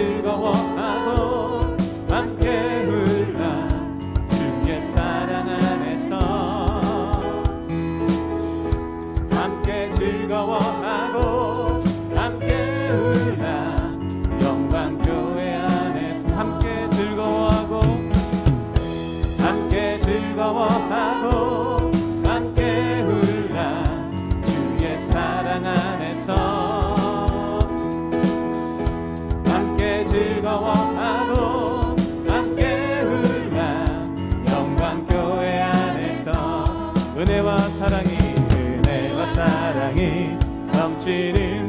즐거워하고 함께 흘러 주의 사랑 안에서 함께 즐거워하고 함께 흘러 영광 교회 안에서 함께 즐거워하고 함께 즐거워하고 함께 흘러 주의 사랑 안에서 은혜와 사랑이 은혜와 사랑이 넘치는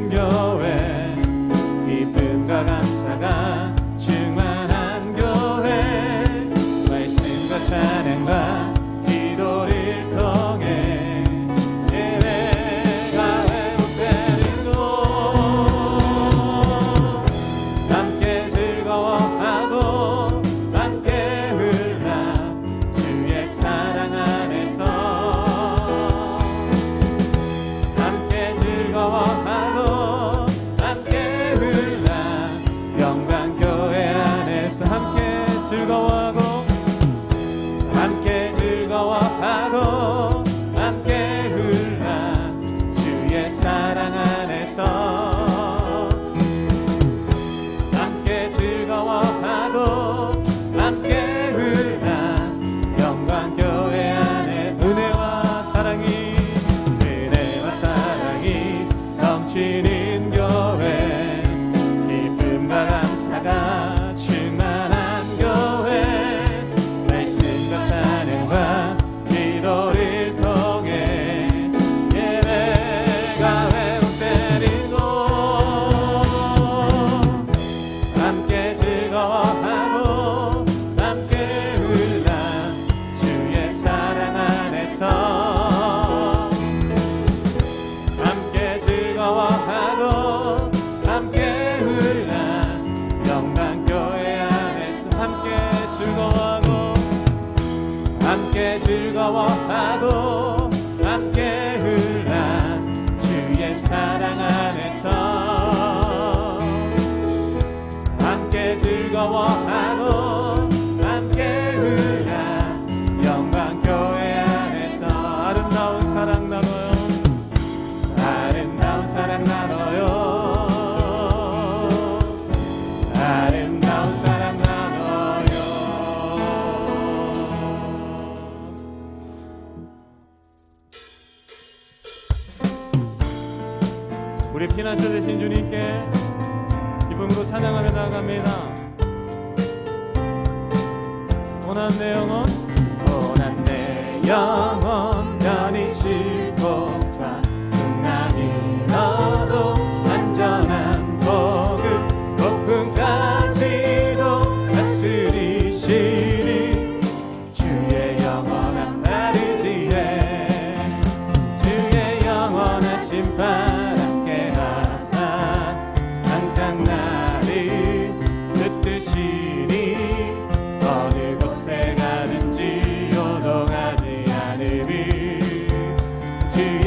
나와 하고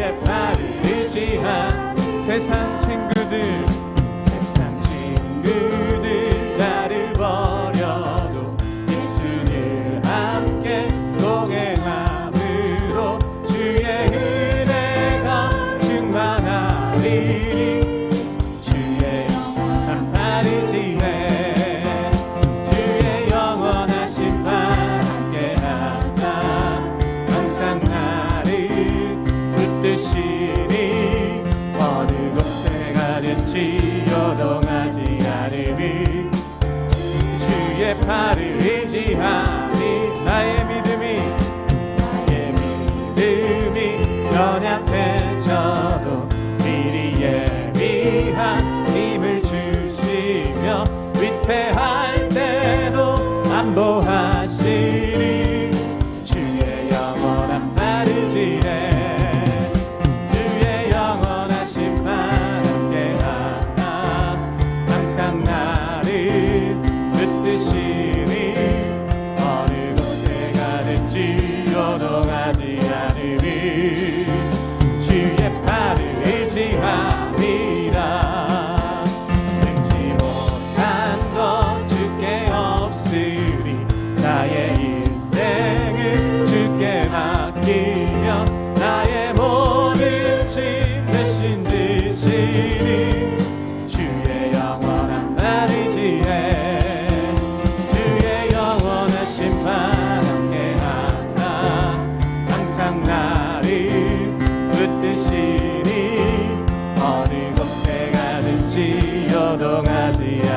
주의 발을 의지한 세상 친구들 세상 친구들. 양보하시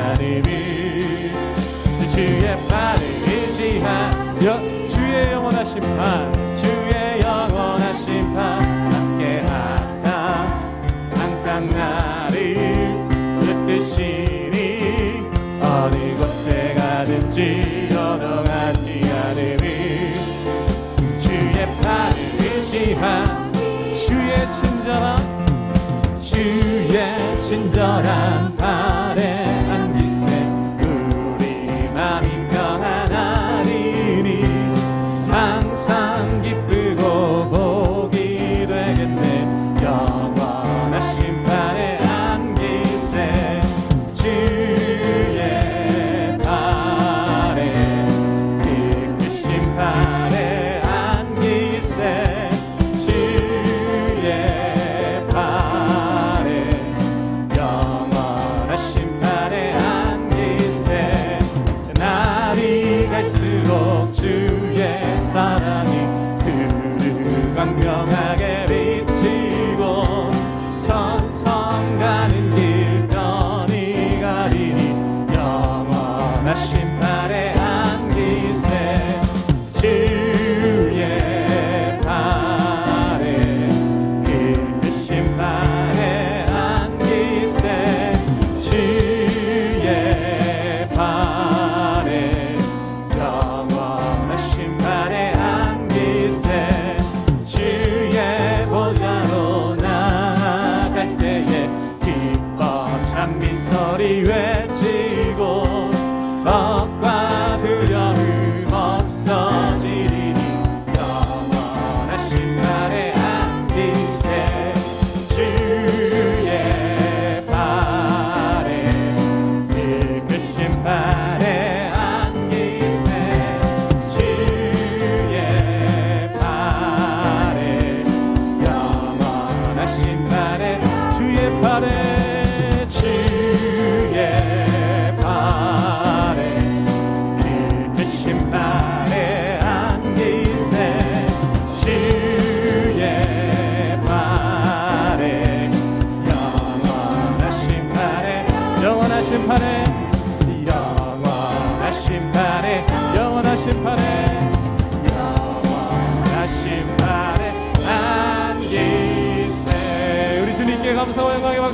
하나님이 주의 팔을 의지하여 주의 영원하신 판 주의 영원하신 판 함께 하사 항상 나를 붙드시니 어느 곳에 가든지 여동한 이 하늘을 주의 팔을 의지한 주의 주의 친절한 팔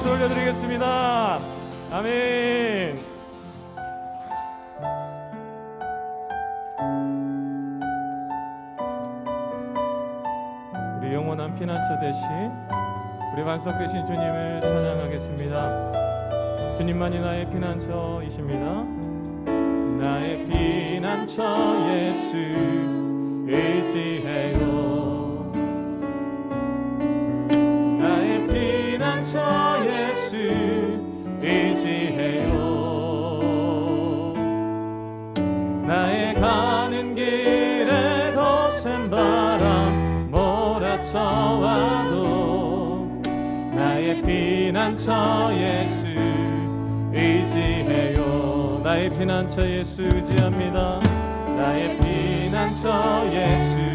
박수 올려드리겠습니다 아멘 우리 영원한 피난처 대신 우리 반석 되신 주님을 찬양하겠습니다. 주님만이 나의 피난처이십니다. 나의 피난처 예수 의지해요. 피난처 예수 의지해요. 나의 피난처 예수 의지합니다. 나의 피난처 예수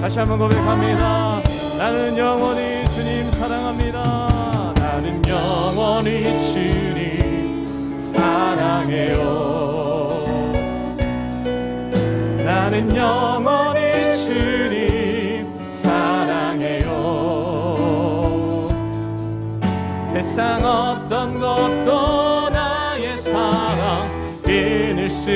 다시 한번 고백합니다. 나는 영원히 주님 사랑합니다. 나는 영원히 주님 사랑해요. 나는 영원히 주님 사랑해요. 세상 어떤 것도 나의 사랑 끊을 수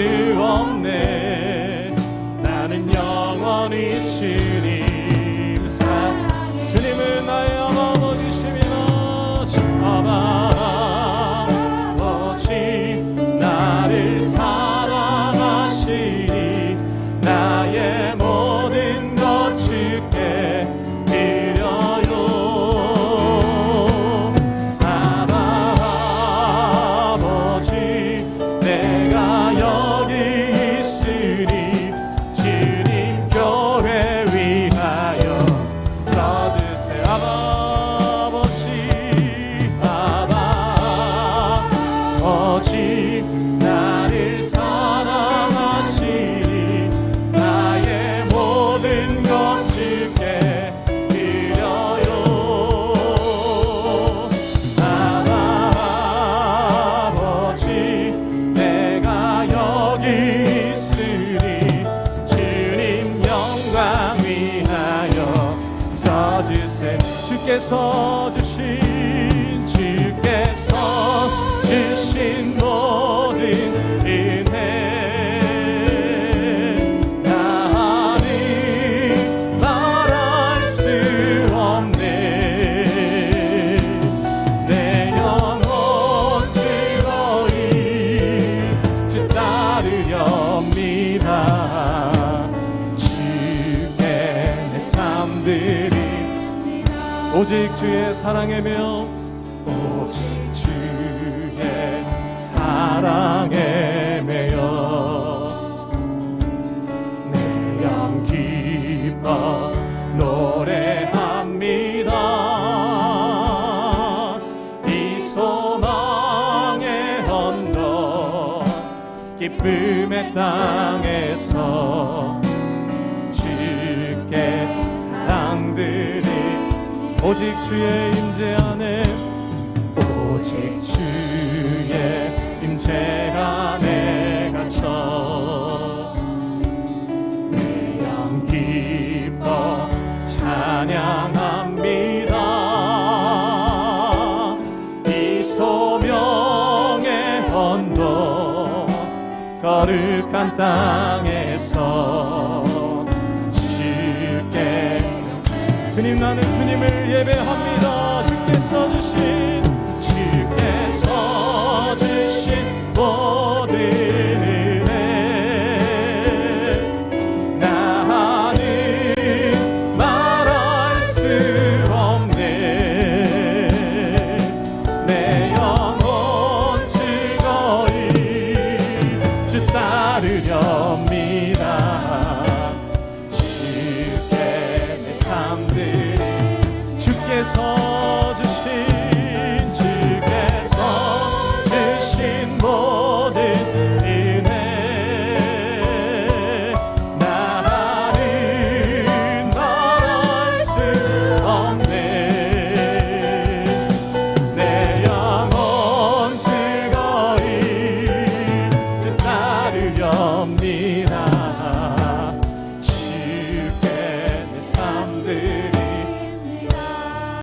주 오직 주의 사랑이며 오직 주의 사랑에 매여 내영 기뻐 노래합니다. 땅에서 오직 주의 임재 안에 오직 주의 임재 안에 갇혀. 내영 기뻐 찬양합니다. 이 소명의 언덕 거룩한 땅에 나는 주님을 예배합니다. 주께서 주신